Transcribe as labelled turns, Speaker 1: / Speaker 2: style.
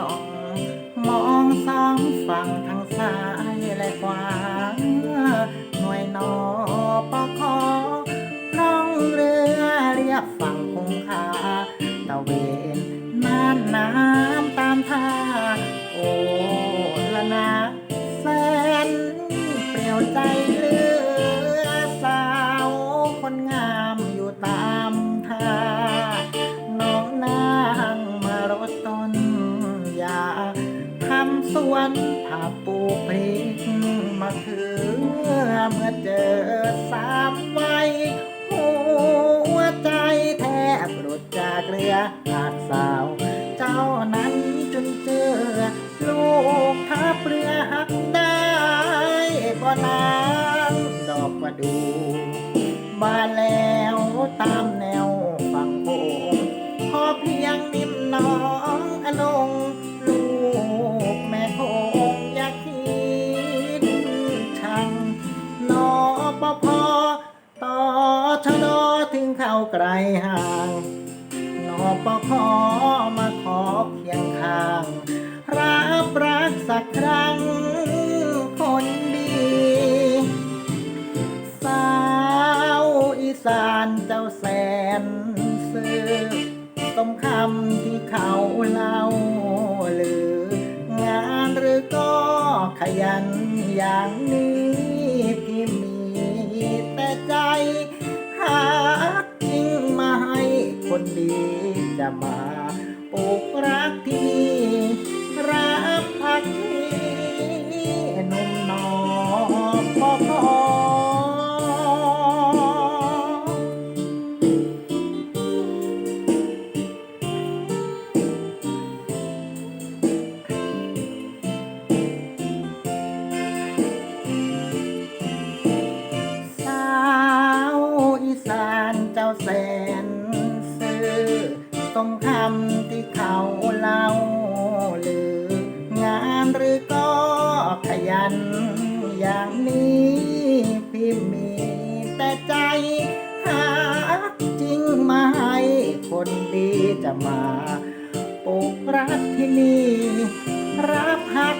Speaker 1: ส่องมองสองฝั่งทั้งซ้ายและขวา หน่วยนอปคอร้องเรือเรียบฝั่งคงคาตะเวนน่านน้ำตามท่าโอ้ละนะแสนเปลี่ยวใจ วนถ้าปูพริกมะเขือเมื่อเจอสามวัยหัวใจแทบหลุดจากเรือหาดสาว เจ้านั้นจนเจอ ลูกทับเรือหักได้บ่นางดอกประดู ไกลห่างนอปพอมาขอเคียงข้าง รับรักสักครั้งคนดี สาวอีสานเจ้าแสนซื่อสมคำที่เขาเล่าลือ งานหรือก็ขยันอย่าง จะมาปลูกรักที่นี่รับพักที่นุ่มนอพอพอสาวอีสานเจ้าแสน องำที่เขาเล่าหรืองานหรือก็ขยัน อย่างนี้พี่มีแต่ใจหาจริงมาให้คนดีจะมาปลูกรักที่นี่รับหัก